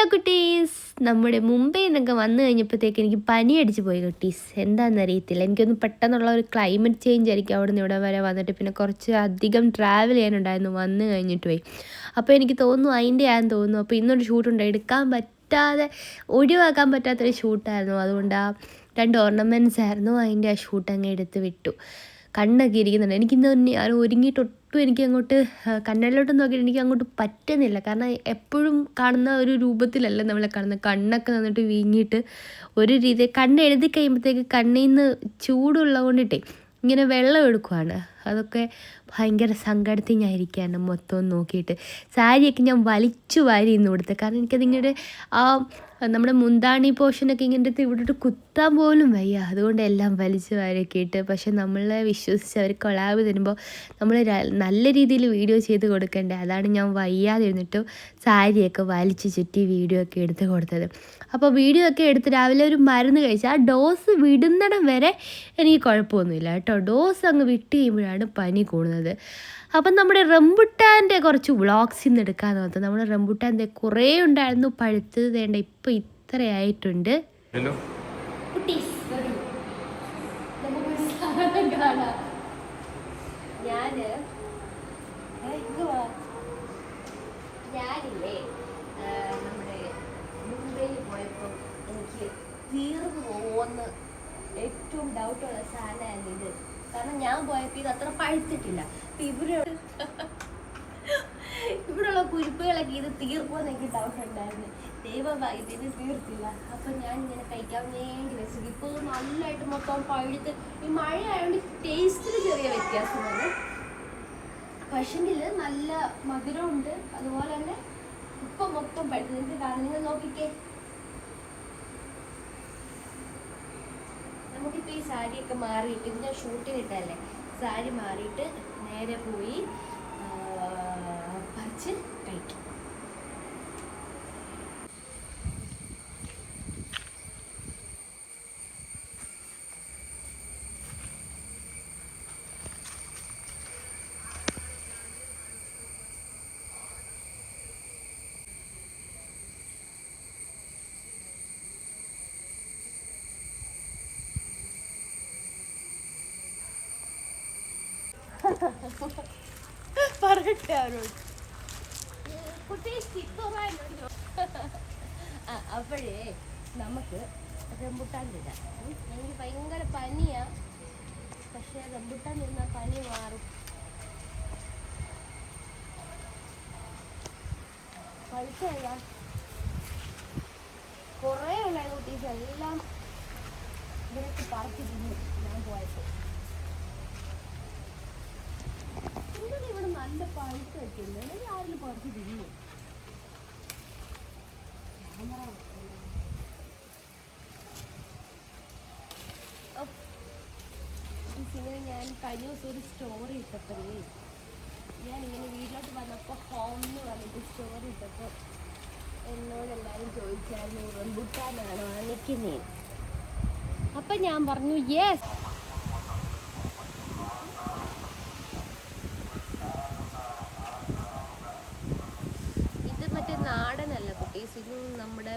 Hello കുട്ടീസ്. നമ്മുടെ മുംബൈ നിന്നൊക്കെ വന്നു കഴിഞ്ഞപ്പോഴത്തേക്ക് എനിക്ക് പനി അടിച്ചു പോയി കുട്ടീസ്. എന്താണെന്ന് അറിയത്തില്ല എനിക്കൊന്ന് പെട്ടെന്നുള്ള ഒരു ക്ലൈമറ്റ് ചേഞ്ച് ആയിരിക്കും അവിടെ നിന്ന് ഇവിടെ വരെ വന്നിട്ട്. പിന്നെ കുറച്ച് അധികം ട്രാവൽ ചെയ്യാനുണ്ടായിരുന്നു വന്നു കഴിഞ്ഞിട്ട് പോയി. അപ്പോൾ എനിക്ക് തോന്നുന്നു അതിന്റെ ആണെന്ന് തോന്നുന്നു. അപ്പോൾ ഇന്നൊരു ഷൂട്ടുണ്ട് എടുക്കാൻ പറ്റാതെ ഒഴിവാക്കാൻ പറ്റാത്തൊരു ഷൂട്ടായിരുന്നു അതുകൊണ്ട് ആ രണ്ട് ഓർണമെന്റ്സ് ആയിരുന്നു അതിന്റെ ആ ഷൂട്ട് അങ്ങ് എടുത്ത് വിട്ടു. കണ്ണൊക്കെ ഇരിക്കുന്നുണ്ട്. എനിക്കിന്ന് ഞാൻ ഒരുങ്ങിയിട്ട് ഒട്ടും എനിക്ക് അങ്ങോട്ട് കണ്ണലിലോട്ട് നോക്കിയിട്ട് എനിക്ക് അങ്ങോട്ട് പറ്റുന്നില്ല. കാരണം എപ്പോഴും കാണുന്ന ഒരു രൂപത്തിലല്ല നമ്മളെ കാണുന്നത് കണ്ണൊക്കെ നന്നിട്ട് വീങ്ങിയിട്ട് ഒരു രീതി കണ്ണ് എഴുതി കഴിയുമ്പോഴത്തേക്ക് കണ്ണിൽ നിന്ന് ചൂടുള്ളത് കൊണ്ടിട്ടേ ഇങ്ങനെ വെള്ളം എടുക്കുവാണ്. അതൊക്കെ ഭയങ്കര സങ്കടത്തിൽ ഞാൻ ഇരിക്കുകയാണ് മൊത്തം നോക്കിയിട്ട്. സാരിയൊക്കെ ഞാൻ വലിച്ചു വാരി ഇന്ന് കൊടുത്തത് കാരണം എനിക്കതിങ്ങനെ ആ നമ്മുടെ മുന്താണി പോർഷനൊക്കെ ഇങ്ങനെ ഇവിടെ കുത്താൻ പോലും വയ്യ. അതുകൊണ്ട് എല്ലാം വലിച്ചു വാരിയൊക്കെ ഇട്ട്. പക്ഷെ നമ്മളെ വിശ്വസിച്ച് അവർ കൊളാബ് തരുമ്പോൾ നമ്മൾ നല്ല രീതിയിൽ വീഡിയോ ചെയ്ത് കൊടുക്കണ്ടേ. അതാണ് ഞാൻ വയ്യാതെ ഇരുന്നിട്ട് സാരിയൊക്കെ വലിച്ചു ചുറ്റി വീഡിയോ ഒക്കെ എടുത്ത് കൊടുത്തത്. അപ്പോൾ വീഡിയോ ഒക്കെ എടുത്ത് രാവിലെ ഒരു മരുന്ന് കഴിച്ച് ആ ഡോസ് വിടുന്നിടം വരെ എനിക്ക് കുഴപ്പമൊന്നുമില്ല കേട്ടോ. ഡോസ് അങ്ങ് വിട്ട് കഴിയുമ്പോഴാണ് പനി കൂടുന്നത്. അപ്പം നമ്മുടെ റംബുട്ടാന്റെ കുറച്ച് വ്ളോഗ്സ് ഇന്ന് എടുക്കാൻ നോക്കുന്നത് നമ്മുടെ റംബുട്ടാന്റെ കുറേ ഉണ്ടായിരുന്നു. പഴുത്തത് വേണ്ട ഇപ്പം ഇത്രയായിട്ടുണ്ട്. ഹലോ ഞാൻ ഞാനില്ലേ നമ്മുടെ മുംബൈയിൽ പോയപ്പോൾ എനിക്ക് തീർന്നു പോകുമെന്ന് ഏറ്റവും ഡൗട്ടുള്ള സാധനമായിരുന്നു ഇത്. കാരണം ഞാൻ പോയപ്പോൾ ഇത് അത്ര പഴുത്തിട്ടില്ല. ഇവിടെ ഇവിടെയുള്ള കുരുപ്പുകളൊക്കെ ഇത് തീർക്കുമെന്ന് എനിക്ക് ഡൗട്ട് ഉണ്ടായിരുന്നു. ദൈവം ഇതിന് തീർത്തില്ല. അപ്പൊ ഞാൻ ഇങ്ങനെ കഴിക്കാൻ വേണ്ടി വെച്ചത്. ഇപ്പൊ ഇത് നല്ലതായിട്ട് മൊത്തം പഴുത്ത് ഈ മഴ ആയതുകൊണ്ട് ടേസ്റ്റിൽ ചെറിയ വ്യത്യാസം വന്നു പക്ഷെങ്കിൽ നല്ല മധുരമുണ്ട്. അതുപോലെ തന്നെ ഇപ്പൊ മൊത്തം പഴുത്ത്. കാണാം. നിങ്ങൾ നോക്കിക്കേ. നമുക്കിപ്പോൾ ഈ സാരിയൊക്കെ മാറിയിട്ട് ഇത് ഞാൻ ഷൂട്ടിനിട്ടല്ലേ സാരി മാറിയിട്ട് നേരെ പോയി പറിച്ച് കഴിക്കും പറയട്ടെ അവരോട് കുട്ടി ആ അപ്പോഴേ നമുക്ക് റംബുട്ടാൻ ഇടാം എനിക്ക് ഭയങ്കര പനിയാ. പക്ഷെ റംബുട്ടാൻ നിന്നാൽ പനി മാറും. പഴുത്തല്ല കുറേ ഉണ്ടായിരുന്നു കുട്ടീസ് എല്ലാം ഇവരൊക്കെ പറിച്ചിരുന്നു ഞാൻ പോയപ്പോൾ ഇവിടെ ഇവിടെ നല്ല പഴുത്ത് വെച്ചിട്ടുണ്ട് അല്ലെങ്കിൽ ആരെങ്കിലും പറിച്ച് തിന്നു? ഞാൻ കഴിഞ്ഞ ദിവസം ഒരു സ്റ്റോറി ഇട്ടപ്പോഴേ ഞാൻ ഇങ്ങനെ വീട്ടിലോട്ട് വന്നപ്പോൾ ഹോം എന്ന് പറഞ്ഞിട്ട് സ്റ്റോറി ഇട്ടപ്പോൾ എന്നോട് എല്ലാവരും ചോദിച്ചായിരുന്നു റംബുട്ടാനാണ് വാങ്ങിക്കുന്നേ? അപ്പം ഞാൻ പറഞ്ഞു യെസ് ഇത് മറ്റേ നാടനല്ല കുട്ടീസ് ഇത് നമ്മുടെ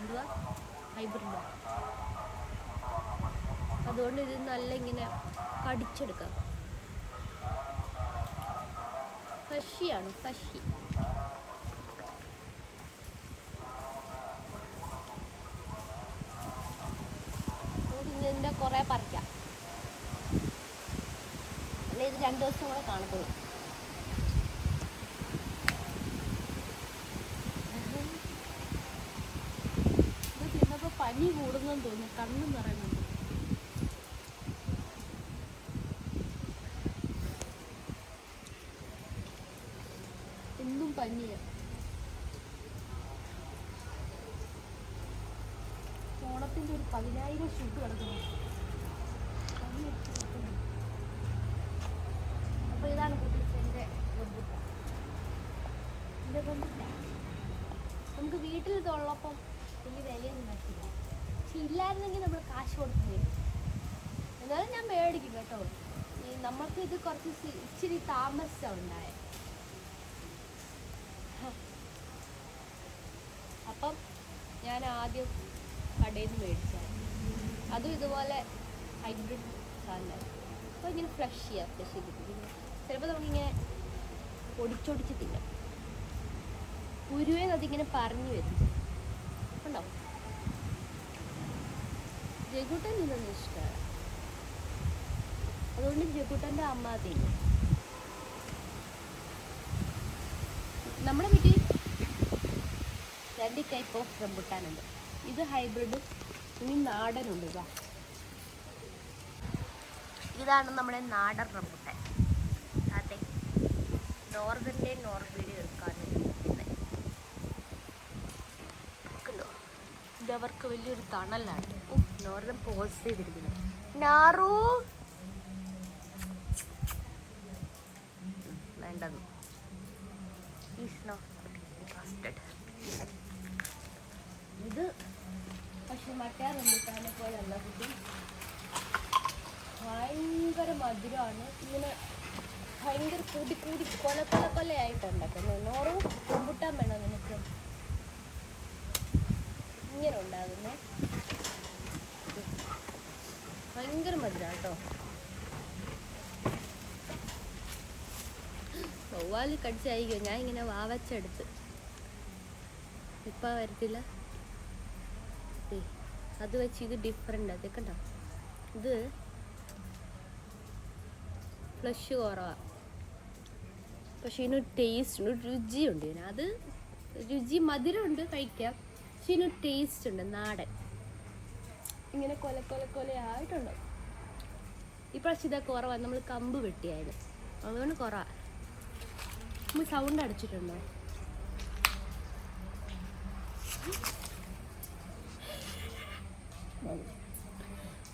എന്തുവാ? ഹൈബ്രിഡ്. അതുകൊണ്ട് ഇത് നല്ല ഇങ്ങനെ കടിച്ചെടുക്കാം. ഫഷിയാണ്? ഫഷി. ഇതിന്റെ കുറേ പറിക്കാം. അല്ലെ ഇത് രണ്ട് ദിവസം കൂടെ കാണത്തുള്ളൂ ഇത് തിന്നപ്പോ കൂടുന്നെന്ന് തോന്നുന്നു. കണ്ണെന്ന് നിറയുന്നുണ്ട് എന്നും പനിയാ. ഓണത്തിന്റെ ഒരു പതിനായിരം ഷൂട്ട് കിടക്കുന്നു. പനി അടിച്ച് കിടക്കുന്നു. അപ്പൊ ഇതാണ് കുട്ടീസ് റംബുട്ടാൻ നമുക്ക് വീട്ടിൽ ഇതുള്ളപ്പം വലിയ വിലയൊന്നും പറ്റില്ല പക്ഷെ ഇല്ലായിരുന്നെങ്കിൽ നമ്മൾ കാശ് കൊടുക്കുന്നില്ല എന്നാലും ഞാൻ മേടിക്കും കേട്ടോ. ഈ നമ്മൾക്ക് ഇത് കുറച്ച് ഇച്ചിരി താമസം ഉണ്ടായത് അപ്പം ഞാൻ ആദ്യം കടയിൽ നിന്ന് മേടിച്ചായിരുന്നു അതും ഇതുപോലെ ഹൈബ്രിഡ് സാധനം അപ്പോൾ ഇങ്ങനെ ഫ്രഷ് ചെയ്യാം ഫ്രഷ് ചെയ്തിട്ട് ചിലപ്പോൾ നമുക്കിങ്ങനെ ഒടിച്ചൊടിച്ച് തിന്നാം. അതിങ്ങനെ പറഞ്ഞു വരും ഉണ്ടോ? ജഗൂട്ടൻ ഇതൊന്നും ഇഷ്ടമാണ് അതുകൊണ്ട് ജഗുട്ടന്റെ അമ്മ തിന്നും നമ്മുടെ വീട്ടിൽ രണ്ട് ടൈപ്പ് ഓഫ് റംബുട്ടാനുണ്ട് ഇത് ഹൈബ്രിഡും ഇനി നാടനുണ്ട് ഇതാ ഇതാണ് നമ്മുടെ നാടൻ റംബുട്ടാൻ അതെ നോർദന്റെ നോർവീഡ് എടുക്കാൻ ഇത് അവർക്ക് വലിയൊരു തണലാണ് ഇത് പക്ഷെ ഭയങ്കര മധുരമാണ് ഇങ്ങനെ ഭയങ്കര കൂടി കൂടി കൊല കൊല കൊലയായിട്ടുണ്ടാക്കുന്നത് നോറും റംബുട്ടാൻ വേണം നിനക്ക്. ഇങ്ങനെ ഉണ്ടാകുന്നേ. ഭയങ്കര മധുരം കേട്ടോ. വവ്വാൽ കടിച്ചായിരിക്കും ഞാൻ ഇങ്ങനെ വാവച്ചെടുത്ത്. ഇപ്പൊ വരത്തില്ല. അത് വെച്ച് ഇത് ഡിഫറെന്റ് അത് കണ്ടോ? ഇത് ഫ്ലഷ് കുറവാ. പക്ഷെ ഇതിന് ടേസ്റ്റ് ഉണ്ട് രുചിയുണ്ട് ഇതിന്. അത് രുചി മധുരമുണ്ട് കഴിക്കാം. പക്ഷെ ഇതിന് ടേസ്റ്റ് ഉണ്ട് നാടൻ. ഇങ്ങനെ കൊല കൊല കൊലയായിട്ടുണ്ട് ഇപ്രാവശ്യം ഇതാ കുറവാണ് നമ്മൾ കമ്പ് വെട്ടിയായത് അതുകൊണ്ട് കുറവാ നമ്മൾ സൗണ്ട് അടിച്ചിട്ടുണ്ടോ?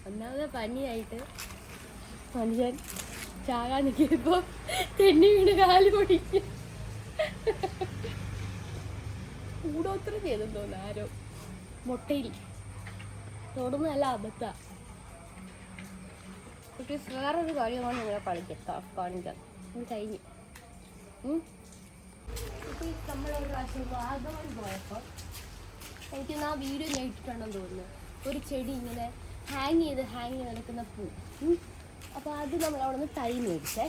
ഒന്നാമത് പനിയായിട്ട് മനുഷ്യൻ ചാകാൻ നിൽക്കിയപ്പോ തെന്നി വീണ് കാൽ പൊടിക്കും. കൂടോത്രം ചെയ്തെന്ന് തോന്നുന്നു ആരോ. മുട്ടയിൽ തൊടുന്ന അബദ്ധ. കുട്ടീസ് വേറൊരു കാര്യമാണ് നിങ്ങളെ കളിക്കാം. കാണിക്കാം കഴിഞ്ഞു. നമ്മളൊരു പ്രാവശ്യം വാഗമൺ പോയപ്പോൾ എനിക്ക് ആ വീഡിയോ ഞാൻ ഇട്ടിട്ടുണ്ടെന്ന് തോന്നുന്നു. ഒരു ചെടി ഇങ്ങനെ ഹാങ് ചെയ്ത് ഹാങ് ചെയ്ത് നിൽക്കുന്ന പൂ. അപ്പോൾ അത് നമ്മൾ അവിടെ നിന്ന് തൈ മേടിച്ചേ.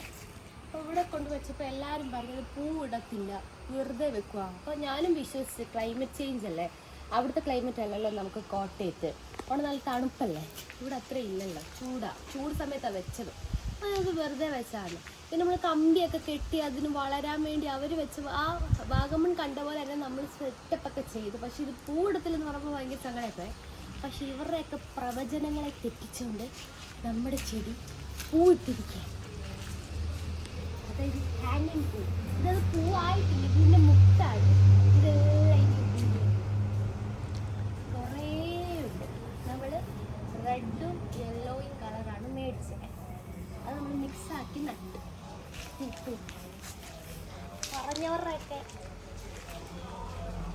അപ്പോൾ ഇവിടെ കൊണ്ട് വെച്ചപ്പോൾ എല്ലാവരും പറഞ്ഞത് പൂ ഇടത്തില്ല വെറുതെ വെക്കുക അപ്പോൾ ഞാനും വിശ്വസിച്ച് ക്ലൈമറ്റ് ചേഞ്ച് അല്ലേ? അവിടുത്തെ ക്ലൈമറ്റ് അല്ലല്ലോ നമുക്ക് കോട്ടയത്ത്. അവിടെ നല്ല തണുപ്പല്ലേ? ഇവിടെ അത്ര ഇല്ലല്ലോ. ചൂടാ. ചൂട് സമയത്താണ് വെച്ചത്. അത് വെറുതെ വെച്ചാണ് പിന്നെ നമ്മൾ കമ്പിയൊക്കെ കെട്ടി അതിന് വളരാൻ വേണ്ടി അവർ വെച്ച് ആ വാഗമൺ കണ്ട പോലെ തന്നെ നമ്മൾ സെറ്റപ്പൊക്കെ ചെയ്തു. പക്ഷെ ഇത് പൂവിടത്തില്ലെന്ന് പറയുമ്പോൾ ഭയങ്കര സങ്കടമായിപ്പോയി. പക്ഷെ ഇവരുടെയൊക്കെ പ്രവചനങ്ങളെ തെറ്റിച്ചുകൊണ്ട് നമ്മുടെ ചെടി പൂവിട്ടിരിക്കുക അതായത് ഹാങ്ങിങ് പൂ ഇതത് പൂവായിട്ടില്ല. ഇതിന്റെ മുട്ടാണ് ഇതെല്ലാം ഇതിന്റെ കുറേ ഉണ്ട് നമ്മൾ റെഡും യെല്ലോയും കളറാണ് മേടിച്ചത് അത് നമ്മൾ മിക്സാക്കി നട്ടു ഇട്ടു പറഞ്ഞവരുടെയൊക്കെ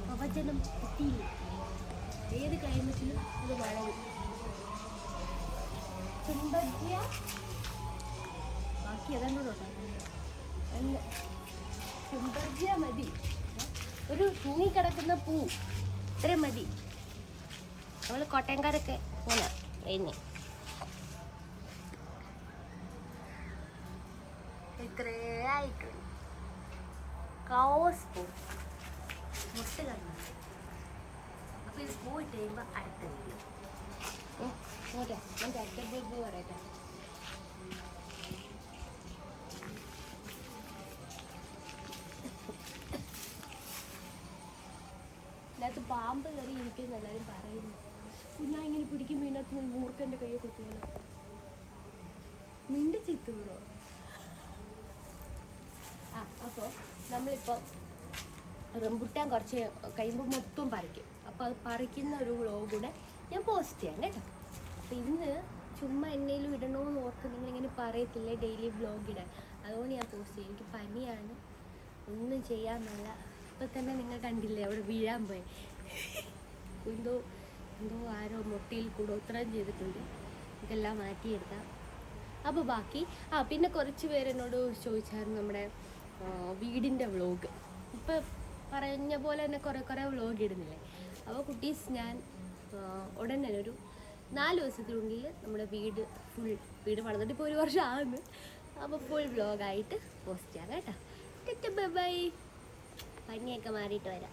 പ്രവചനം കിട്ടിയില്ല. ഏത് ക്ലൈമറ്റിലും ഇത് വളരും ചെമ്പജ്ജിയ ബാക്കി ഏതാണ്ട് അല്ല ചെമ്പജ്ജിയ മതി. ഒരു കിടക്കുന്ന പൂ ഇത്രയും മതി. നമ്മൾ കോട്ടയംകാരൊക്കെ പോണ എന്നെ ഇത്രേ ആയിട്ടുണ്ട് കാവസ് പൂ മുട്ട കണ്ടു അപ്പൊ ഇത് പോയിട്ട് കഴിയുമ്പോ അടുത്ത പൂ പറയട്ടെ. പാമ്പ് കയറി ഇരിക്കുന്ന എല്ലാവരും പറയുന്നു. ഞാൻ ഇങ്ങനെ പിടിക്കുമ്പോൾ ഇതിനകത്ത് മൂർക്കന്റെ കയ്യെ കുത്തിയാണ് മിണ്ടി ചിത്തൂറോ ആ അപ്പോൾ നമ്മളിപ്പോൾ റംബുട്ടാൻ കുറച്ച് കഴിയുമ്പോൾ മൊത്തം പറിക്കും. അപ്പോൾ അത് പറിക്കുന്ന ഒരു വ്ളോഗ് കൂടെ ഞാൻ പോസ്റ്റ് ചെയ്യാം കേട്ടോ. അപ്പോൾ ഇന്ന് ചുമ്മാ എന്നേലും ഇടണമെന്ന് ഓർത്ത് നിങ്ങളിങ്ങനെ പറയത്തില്ലേ ഡെയിലി വ്ളോഗ് ഇടാൻ? അതുകൊണ്ട് ഞാൻ പോസ്റ്റ് ചെയ്യും. എനിക്ക് പനിയാണ്. ഒന്നും ചെയ്യാമെന്നല്ല ഇപ്പം തന്നെ നിങ്ങൾ കണ്ടില്ലേ അവിടെ വീഴാൻ പോയി. എന്തോ എന്തോ ആരോ മുട്ടയിൽ ഉത്തരം ചെയ്തിട്ടുണ്ട്. ഇതെല്ലാം മാറ്റിയെടുക്കാം. അപ്പോൾ ബാക്കി ആ പിന്നെ കുറച്ച് പേരെന്നോട് ചോദിച്ചായിരുന്നു നമ്മുടെ വീടിന്റെ വ്ളോഗ്. ഇപ്പം പറഞ്ഞ പോലെ തന്നെ കുറേ കുറേ വ്ളോഗ് ഇടുന്നില്ലേ? അപ്പോൾ കുട്ടീസ് ഞാൻ ഉടൻ തന്നെ ഒരു നാല് ദിവസത്തിനുള്ളിൽ നമ്മുടെ വീട് ഫുൾ വീട് വളർന്നിട്ട് ഇപ്പോൾ ഒരു വർഷം ആകുന്നു അപ്പോൾ ഫുൾ വ്ളോഗായിട്ട് പോസ്റ്റ് ചെയ്യാം കേട്ടോ. ബൈ പനിയൊക്കെ മാറിയിട്ട് വരാം.